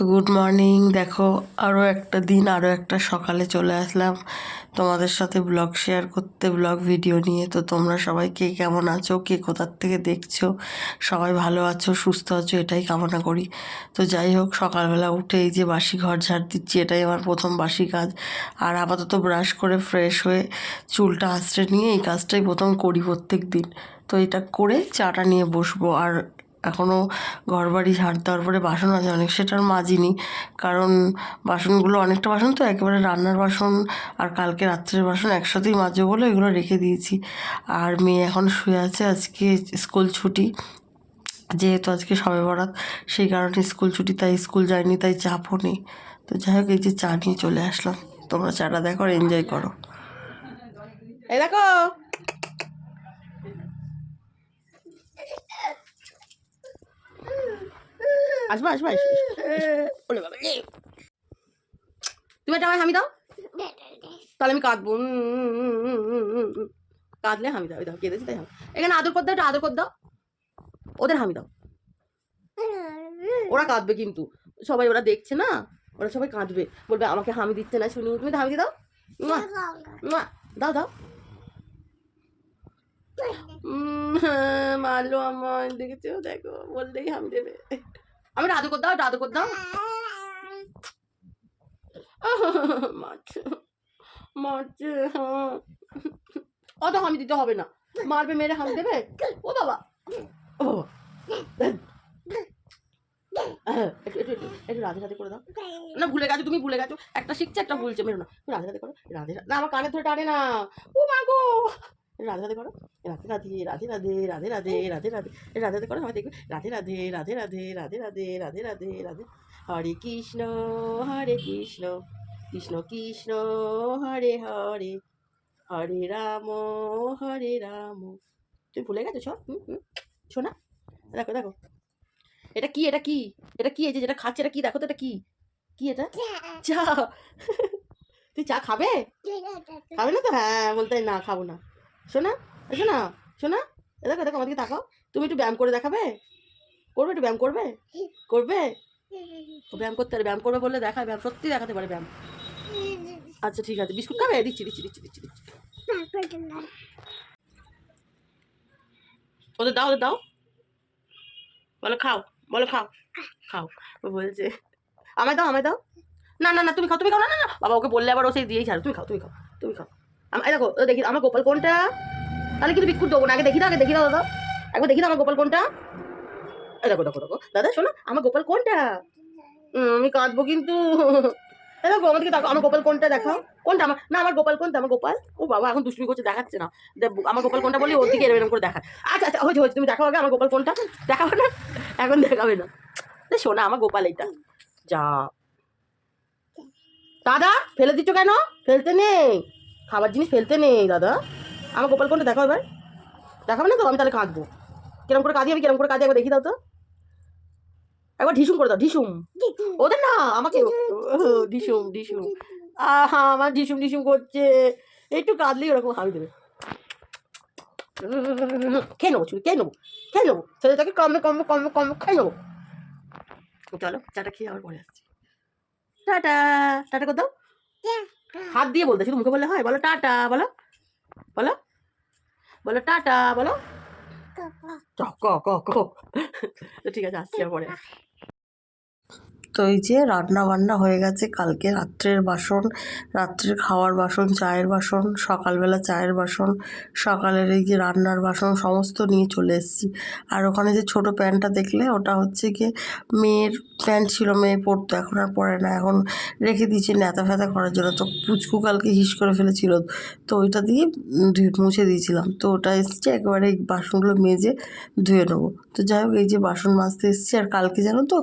তো good morning. দেখো আরও একটা দিন আরও একটা সকালে চলে আসলাম। তোমাদের সাথে ব্লগ শেয়ার করতে, ব্লগ ভিডিও নিয়ে। তো তোমরা সবাই কে কেমন আছো? কে কোথার থেকে দেখছ? সবাই ভালো আছো, সুস্থ আছো? এটাই কামনা করি। তো যাই হোক, সকালবেলা উঠে এই যে বাসি ঘর ঝাড় দিচ্ছি, এটাই আমার প্রথম বাসি কাজ। আর আপাতত ব্রাশ করে ফ্রেশ হয়ে চুলটা আঁচড়ে নিয়ে এই কাজটাই প্রথম করি প্রত্যেক দিন তো এটা করে চাটা নিয়ে বসবো। আর এখনও ঘর বাড়ি ঝাড় দেওয়ার পরে বাসন আছে অনেক সেটা আর মাজিনি, কারণ বাসনগুলো অনেকটা বাসন তো একেবারে রান্নার বাসন আর কালকে রাত্রের বাসন একসাথেই মাজবো বলে এগুলো রেখে দিয়েছি। আর মেয়ে এখন শুয়ে আছে, আজকে স্কুল ছুটি। যেহেতু আজকে সবে বরাত, সেই কারণে স্কুল ছুটি, তাই স্কুল যায়নি তাই চাপও নেই। তো যাই হোক, এই যে চা নিয়ে চলে আসলাম। তোমরা চাটা দেখো আর এনজয় করো। এই দেখো! আসবা আসবা। ওলে বাবা। তুমি একটা আমায় হামি দাও। তাহলে আমি কাঁদবো। কাঁদলে হামি দাও দাও কেঁদেছি তাই হামি এখানে আদর কর দাও একটা আদর কর দাও। ওদের হামি দাও। ওরা কাঁদবে কিন্তু। সবাই ওরা দেখছে না ওরা সবাই কাঁদবে। বলবে আমাকে হামি দিচ্ছে না শুনু তুমি হামি দাও। দাও দাও। হ্যাঁ, মারলো আমার দেখেছ? দেখো বললেই হামি দেবে। আমি রাধু কর দাও রাধু কর দাও। মারছে মারছে হ্যাঁ। অত হামি দিতে হবে না। মারবে মেরে হামি দেবে? ও বাবা। ও বাবা। হ্যাঁ, একটু রাধে রাধে করে দাও। না ভুলে গেছো তুমি ভুলে গেছো। একটা শিখছে একটা ভুলছে মেরো না। রাধে রাধে করো। রাধে না আমার কানে ধরে টানে না। ও মা গো। রাধে রাধে করো। রাধে রাধে রাধে রাধে রাধে রাধে রাধে রাধে। রাধে রাধে করো আমি দেখবে। রাধে রাধে রাধে রাধে রাধে রাধে রাধে রাধে রাধে। হরে কৃষ্ণ হরে কৃষ্ণ। কৃষ্ণ কৃষ্ণ হরে হরে। হরে রাম হরে রাম। তুমি ভুলে গেছো সব হুম হুম। শোনা। দেখো দেখো। এটা কি এটা কি? এটা কি এই যে যেটা খাচ্ছে এটা কি? দেখো তো এটা কি? কি এটা? চা। তুই চা খাবে? খাবে না তো? হ্যাঁ বলতে না খাব না। শোনা শোনা শোনা। এ দেখো দেখো, আমাদেরকে তাকাও। তুমি একটু ব্যায়াম করে দেখাবে? করবে একটু ব্যায়াম করবে? করবে? ব্যায়াম করতে পারে, ব্যায়াম করবে বললে দেখায়, ব্যায়াম সত্যি দেখাতে পারে ব্যায়াম। আচ্ছা ঠিক আছে, বিস্কুট খাবে? দিচ্ছি দিচ্ছি দিচ্ছি দিচ্ছি দিচ্ছি। ওদের দাও ওদের দাও। বলো খাও বলো খাও। খাও বলছে। আমায় দাও আমায় দাও। না না না, তুমি খাও তুমি খাও। না না, বাবা, ওকে বললে আবার ও সেই দিয়েই ছাড়ো। তুমি খাও তুমি খাও তুমি খাও। এই দেখো দেখি, আমার গোপাল কোনটা? তাহলে কিন্তু বিস্কুট দেবো না। আগে দেখি দাও, আগে দেখি দাও, দাদা। একবার দেখি দাও আমার গোপাল কোনটা। এই দেখো দেখো দেখো। দাদা, শোনো, আমার গোপাল কোনটা? আমি কাঁদবো কিন্তু। এই দেখো, আমাদেরকে দেখো, আমার গোপাল কোনটা দেখাও। কোনটা আমার না, আমার গোপাল কোনটা? আমার গোপাল? ও বাবা, এখন দুষ্টুমি করছে, দেখাচ্ছে না। আমার গোপাল কোনটা বলি, ওর দিকে এরকম করে দেখা আচ্ছা আচ্ছা হয়েছে তুমি দেখাও আগে আমার গোপাল কোনটা। দেখাবে না? এখন দেখাবে না। শোনা, আমার গোপাল এটা যা। দাদা, ফেলে দিচ্ছ কেন? ফেলতে নেই। খাবার জিনিস ফেলতে নেই, দাদা। আমার গোপাল কোনটা দেখাও এবার। দেখাবে না তো? আমি তাহলে কাঁদবো। কিরম করে কাঁদি আমি, কিরম করে কাঁদি একবার দেখি দাও তো। একবার ঢিসুম করে দাও, ঢিসুম। ওদের না, আমাকে ঢিসুম ঢিসুম। আহা, আমার ঢিসুম ঢিসুম করছে। একটু কাঁদলেই ওরকম হামি দেবে। খেয়ে নেব, চুরি, খেয়ে নেব খেয়ে নেব। ছেলেটাকে কমে কমে কমে কমে খেয়ে নেব। চলো, চাটা খেয়ে আবার পরে আসছি। টাটা টাটা কর দাও। হাত দিয়ে বলতে শুধু মুখে বললে হয়? বলো টাটা বলো। বলো। বলো টাটা বলো। ক ক ক। ঠিক আছে আসছি পরে। তো এই যে রান্না বান্না হয়ে গেছে। কালকে রাত্রের বাসন, রাত্রের খাওয়ার বাসন, চায়ের বাসন, সকালবেলা চায়ের বাসন, সকালের এই যে রান্নার বাসন, সমস্ত নিয়ে চলে এসেছি। আর ওখানে যে ছোট প্যান্টটা দেখলে, ওটা হচ্ছে গিয়ে মেয়ের প্যান্ট ছিল, মেয়ে পরতো এখন আর পরে না। এখন রেখে দিয়েছি ন্যাতা ফ্যাতা করার জন্য। তো পুচকু কালকে হিস করে ফেলেছিল, তো ওইটা দিয়ে মুছে দিয়েছিলাম। তো ওটা এসছে, একেবারে বাসনগুলো মেজে ধুয়ে নেব। তো যাই হোক, এই যে বাসন মাজতে এসেছি। আর কালকে জানো তো,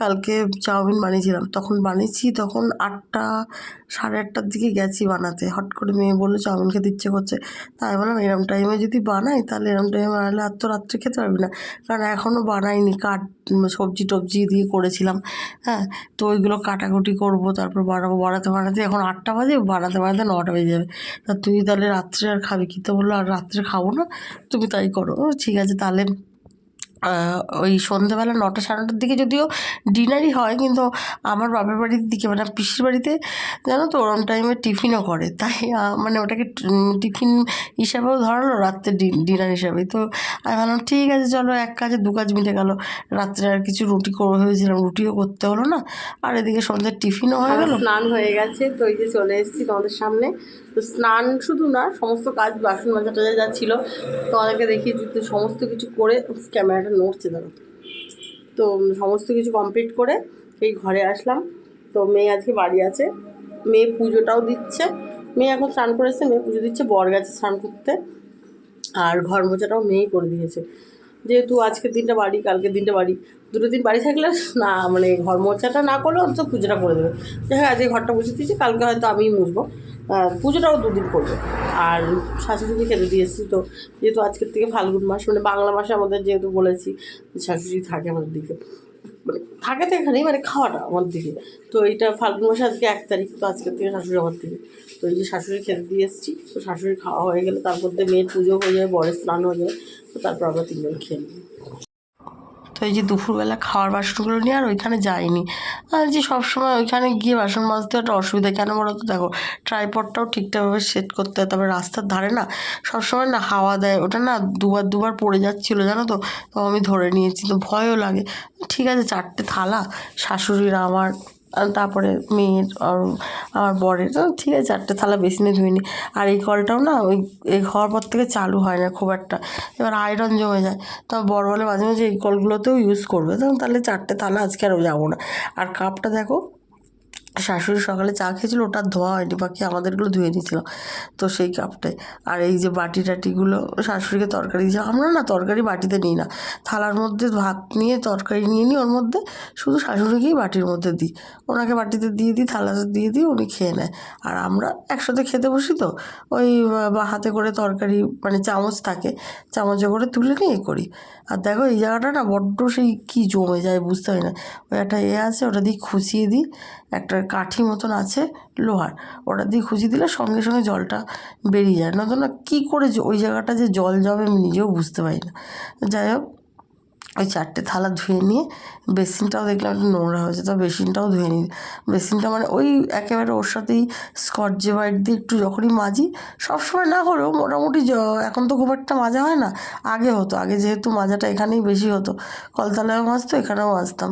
কালকে চাউমিন বানিয়েছিলাম। তখন বানিয়েছি, তখন আটটা, সাড়ে আটটার দিকে গেছি বানাতে। হট করে মেয়ে বলল, চাউমিন খেতে ইচ্ছে করছে। তাই বললাম, এরম টাইমে যদি বানাই, তাহলে এরম টাইমে বানালে আর তো রাত্রে খেতে পারবি না। কারণ এখনও বানাইনি কাট সবজি টবজি দিয়ে করেছিলাম হ্যাঁ? তো ওইগুলো কাটাকুটি করব, তারপর বানাবো, বানাতে বানাতে। এখন আটটা বাজে, বানাতে বানাতে নটা বেজে যাবে। তা তুই তাহলে রাত্রে আর খাবি কি? তো বলল, আর রাত্রে খাব না, তুমি তাই করো। ঠিক আছে, তাহলে ওই সন্ধ্যেবেলা নটা সাড়ে নটার দিকে যদিও ডিনারই হয় কিন্তু আমার বাপের বাড়ির দিকে মানে পিসির বাড়িতে জানো তো ওরম টাইমে টিফিনও করে। তাই মানে ওটাকে টিফিন হিসাবেও ধরালো রাত্রে ডিনার হিসাবে তো আমি ভাবলাম ঠিক আছে চলো এক কাজে দু কাজ মিটে গেল। রাত্রে আর কিছু রুটি করে ভেবেছিলাম রুটিও করতে হলো না আর এদিকে সন্ধ্যের টিফিনও হয়ে গেল। স্নান হয়ে গেছে তো এই যে চলে এসেছি তোমাদের সামনে। তো স্নান শুধু না, সমস্ত কাজ বাসন মাজা টাজা যা ছিল তোমাদেরকে দেখিয়েছি তো সমস্ত কিছু করে ক্যামেরাটা নড়ছে দাঁড়ো তো সমস্ত কিছু কমপ্লিট করে এই ঘরে আসলাম। তো মেয়ে আজকে বাড়ি আছে। মেয়ে পুজোটাও দিচ্ছে। মেয়ে এখন স্নান করেছে মেয়ে পুজো দিচ্ছে, বর গেছে স্নান করতে। আর ঘর মোছাটাও মেয়েই করে দিয়েছে। যেহেতু আজকের দিনটা বাড়ি, কালকের দিনটা বাড়ি, দুটো দিন বাড়ি থাকলে না মানে ঘর মোছাটা না করলে অন্তত পুজোটা করে দেবে। যে হ্যাঁ আজকে ঘরটা মুছে দিয়েছি, কালকে হয়তো আমিই মুছবো। পুজোটাও দুদিন করবে। আর শাশুড়িকে খেতে দিয়েছি তো, যেহেতু আজকের থেকে ফাল্গুন মাস মানে বাংলা মাসে আমাদের যেহেতু বলেছি শাশুড়ি থাকে আমাদের দিকে। মানে থাকে তো এখানেই মানে খাওয়াটা আমার দিকে। তো এইটা ফাল্গুন মাসে আজকে এক তারিখ, তো আজকের থেকে শাশুড়ি আমার দিকে। তো এই যে শাশুড়ি খেতে দিয়ে এসেছি, তো শাশুড়ি খাওয়া হয়ে গেলে তার মধ্যে মেয়ের পুজো হয়ে যায় বরের স্নান হয়ে যায় তো তারপর আমরা তিনজন খেয়ে নেব। তো এই যে দুপুরবেলা খাওয়ার বাসনগুলো নিয়ে আর ওইখানে যাইনি। আর যে সবসময় ওইখানে গিয়ে বাসন মাজতে একটা অসুবিধা, কেন বলো তো? দেখো ট্রাইপডটাও ঠিকঠাকভাবে সেট করতে হয়, তবে রাস্তার ধারে না সবসময় না হাওয়া দেয়। ওটা না দুবার দুবার পড়ে যাচ্ছিল, জানো তো? তো আমি ধরে নিয়েছি, তো ভয়ও লাগে। ঠিক আছে, চারটে থালা, শাশুড়িরা আমার তারপরে মেয়ের আর আমার বরের। ঠিক আছে, চারটে থালা বেসিনে ধুইনি আর এই কলটাও না ওই এই হওয়ার পর থেকে চালু হয় না খুব একটা। এবার আয়রন জমে যায়। তো বড় বলে মাঝে মাঝে এই কলগুলোতেও ইউজ করবে। তখন তাহলে চারটে থালা আজকে আরও যাব না। আর কাপটা দেখো শাশুড়ি সকালে চা খেয়েছিল, ওটা ধোয়া হয়নি, বাকি আমাদেরগুলো ধুয়ে নিয়েছিলাম তো সেই কাপটাই। আর এই যে বাটি টাটিগুলো শাশুড়িকে তরকারি দিয়েছে, আমরা না তরকারি বাটিতে নিই না। থালার মধ্যে ভাত নিয়ে তরকারি নিয়ে নিই, ওর মধ্যে শুধু শাশুড়িকেই বাটির মধ্যে দিই। ওনাকে বাটিতে দিয়ে দিই থালাতে দিয়ে দিই, উনি খেয়ে নেয়। আর আমরা একসাথে খেতে বসি তো, ওই বা হাতে করে তরকারি মানে চামচ থাকে, চামচে করে তুলে নিয়ে করি। আর দেখো এই জায়গাটা না বড্ড সেই কী জমে যায় বুঝতে পারি না। ওই একটা এ আছে, ওটা দিয়ে খুঁচিয়ে দিই। একটা কাঠি মতন আছে লোহার। ওটা দিয়ে খুঁজি দিলে সঙ্গে সঙ্গে জলটা বেরিয়ে যায়। নতুন না কী করে ওই জায়গাটা যে জল জমে আমি নিজেও বুঝতে পারি না। যাই হোক ওই চারটে থালা ধুয়ে নিয়ে বেসিনটাও দেখলাম একটু নোংরা হয়েছে, তো বেসিনটাও ধুয়ে নিই। বেসিনটা মানে ওই একেবারে ওর সাথেই স্কচ বাইট দিয়ে একটু যখনই মাজি, সবসময় না হলেও মোটামুটি এখন তো খুব একটা মাজা হয় না, আগে হতো, আগে যেহেতু মাজাটা এখানেই বেশি হতো, কলতলায়ও মাজতো, এখানেও মাজতাম,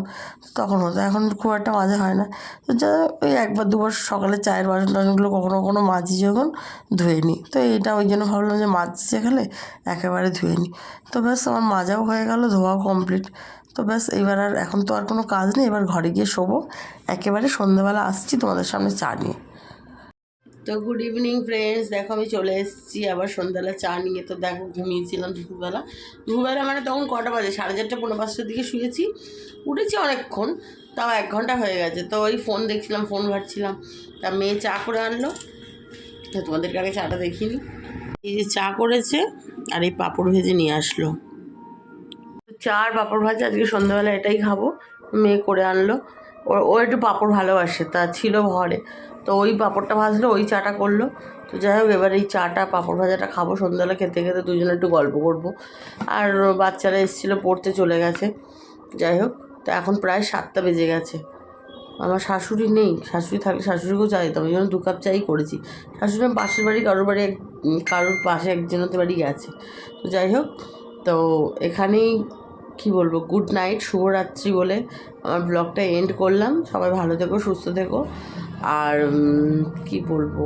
তখন হতো, এখন খুব একটা মাজা হয় না। তো যা ওই একবার দুবার সকালে চায়ের বাসন টাসনগুলো কখনো কখনো মাজি যখন ধুয়ে নিই, তো এইটা ওই জন্য ভাবলাম যে মাজছে খেলে একেবারে ধুয়ে নিই। তো ব্যাস আমার মাজাও হয়ে গেল, ধোয়াও কমপ্লিট তো ব্যাস এবার আর এখন তো আর কোনো কাজ নেই, এবার ঘরে গিয়ে শোবো। একেবারে সন্ধ্যেবেলা আসছি তোমাদের সামনে চা নিয়ে। তো গুড ইভিনিং ফ্রেন্ডস দেখো আমি চলে এসেছি আবার সন্ধ্যাবেলা চা নিয়ে। তো দেখো ঘুমিয়েছিলাম দুপুরবেলা। দুপুরবেলা মানে তখন কটা বাজে? সাড়ে চারটে পনেরো পাঁচটার দিকে শুয়েছি। উঠেছি অনেকক্ষণ, তাও এক ঘণ্টা হয়ে গেছে। তো ওই ফোন দেখছিলাম ফোন ঘাটছিলাম। তা মেয়ে চা করে আনলো। তো তোমাদেরকে আগে চাটা দেখিনি এই যে চা করেছে আর এই পাঁপড় ভেজে নিয়ে আসলো। চা আর পাঁপড় ভাজা, আজকে সন্ধ্যাবেলা এটাই খাব। মেয়ে করে আনলো। ও ও একটু পাঁপড় ভালোবাসে, তা ছিল ঘরে। তো ওই পাঁপড়টা ভাজলো, ওই চাটা করল। তো যাই হোক, এবার এই চাটা, পাঁপড় ভাজাটা খাব। সন্ধ্যাবেলা খেতে খেতে দুজনে একটু গল্প করব। আর বাচ্চারা এসেছিল, পড়তে চলে গেছে। যাই হোক, তো এখন প্রায় সাতটা বেজে গেছে। আমার শাশুড়ি নেই। শাশুড়ি থাকলে শাশুড়িকেও চা দিতাম। ওই জন্য দু কাপ চাই করেছি। শাশুড়ি পাশের বাড়ি, কারোর বাড়ি কারোর পাশে একজনের বাড়ি গেছে। তো যাই হোক, তো এখানেই কি বলব গুড নাইট শুভরাত্রি বলে আমার ব্লগটা এন্ড করলাম। সবাই ভালো থেকো, সুস্থ থেকো। আর কি বলব,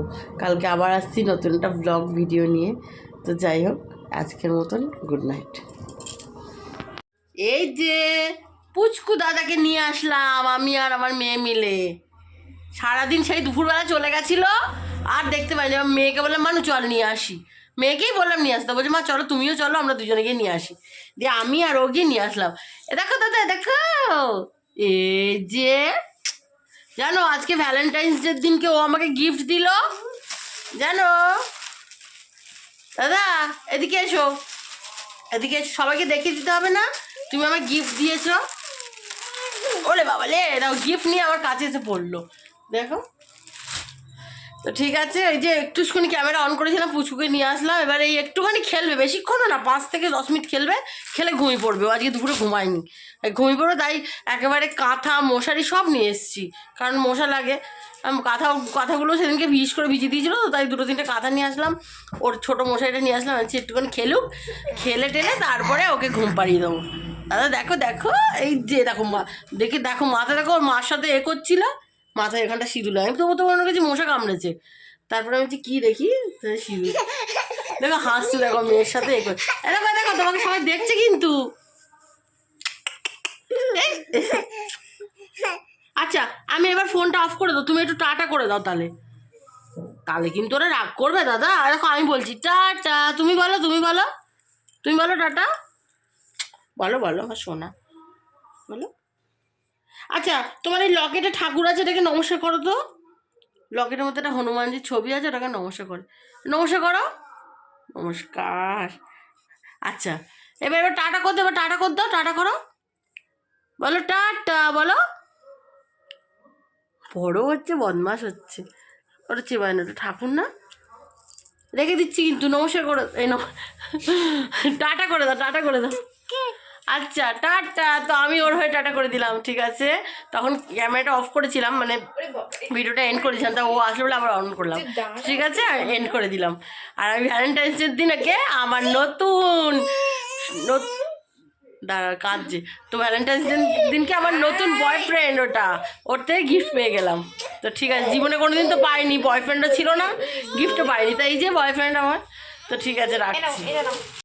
কালকে আবার আসছি নতুন একটা ব্লগ ভিডিও নিয়ে। তো যাই হোক, আজকের মতন গুড নাইট এই যে, পুচকু দাদাকে নিয়ে আসলাম আমি আর আমার মেয়ে মিলে। সারাদিন সেই দুপুরবেলা চলে গেছিল আর দেখতে পাইনি আমার মেয়েকে বললাম, মানু, চল নিয়ে আসি। মেয়েকেই বললাম, নিয়ে আসতে। বলছি, মা, চলো, তুমিও চলো, আমরা দুজনে গিয়ে নিয়ে আসি। দিয়ে আমি আর ও গিয়ে নিয়ে আসলাম। এ দেখো দাদা দেখো। এ যে, জানো, আজকে ভ্যালেন্টাইন্স ডের দিনকে ও আমাকে গিফট দিল। জানো, দাদা, এদিকে এসো। এদিকে এসো, সবাইকে দেখিয়ে দিতে হবে না। তুমি আমাকে গিফট দিয়েছ। ওরে বাবা লে দাও গিফট নিয়ে আমার কাছে এসে পড়ল। দেখো। তো ঠিক আছে, এই যে একটুখানি ক্যামেরা অন করেছিলাম পুচকুকে নিয়ে আসলাম, এবার এই একটুখানি খেলবে, বেশিক্ষণও না, পাঁচ থেকে দশ মিনিট খেলবে, খেলে ঘুমিয়ে পড়বে আজকে দুপুরে ঘুমায়নি। ঘুমিয়ে পড়বে, তাই একেবারে কাঁথা, মশারি সব নিয়ে এসেছি, কারণ মশা লাগে। কাঁথা, কাঁথাগুলো সেদিনকে ভিজ করে ভিজিয়ে দিয়েছিলো, তো তাই দুটো তিনটে কাঁথা নিয়ে আসলাম, ওর ছোটো মশারিটা নিয়ে আসলাম আজকে একটুখানি খেলুক, খেলে টেলে তারপরে ওকে ঘুম পাড়িয়ে দেবো। দাদা, দেখো দেখো, এই যে দেখো মা, দেখে, দেখো, মাথা দেখো, ওর মার সাথে এ করছিল মাথায় এখানটা সিঁদুর লাগে। আমি তবু তো মনে করছি মশা কামড়েছে। তারপরে আমি কি দেখি? সিঁদুর। দেখো, হাসছে, দেখো, মেয়ের সাথে দেখো তোমাকে সবাই দেখছে কিন্তু। আচ্ছা আমি এবার ফোনটা অফ করে দাও। তুমি একটু টাটা করে দাও তাহলে। তাহলে কিন্তু ওরা রাগ করবে, দাদা। দেখো, আমি বলছি টাটা তুমি বলো তুমি বলো। তুমি বলো, টাটা। বলো বলো আমার সোনা বলো। আচ্ছা তোমার এই লকেটে ঠাকুর আছে এটাকে নমস্কার করো তো। লকেটের মধ্যে একটা হনুমানজির ছবি আছে, ওটাকে নমস্কার করো। নমস্কার করো। নমস্কার। আচ্ছা এবার এবার টাটা করতে, এবার টাটা কর দাও, টাটা করো। বলো টাটা, বলো। বড় হচ্ছে বদমাস হচ্ছে। ওটা চেবায় না ওটা ঠাকুর না। রেখে দিচ্ছি কিন্তু, নমস্কার করে। এই টাটা করে দাও, টাটা করে দাও। আচ্ছা টাটা। তো আমি ওর হয়ে টাটা করে দিলাম ঠিক আছে? তখন ক্যামেরাটা অফ করেছিলাম মানে ভিডিওটা এন্ড করেছিলাম তা ও আসলে বলে আবার অন করলাম। ঠিক আছে? এন্ড করে দিলাম। আর আমি ভ্যালেন্টাইন্স ডের দিনকে আমার নতুন নত- দাঁড়া কাঁদছে। তো ভ্যালেন্টাইন্স ডে দিনকে আমার নতুন বয়ফ্রেন্ড ওটা ওর থেকে গিফট পেয়ে গেলাম। তো ঠিক আছে জীবনে কোনো দিন তো পাইনি বয়ফ্রেন্ডও ছিল না গিফটও পাইনি। তাই যে বয়ফ্রেন্ড আমার তো ঠিক আছে রাখছি।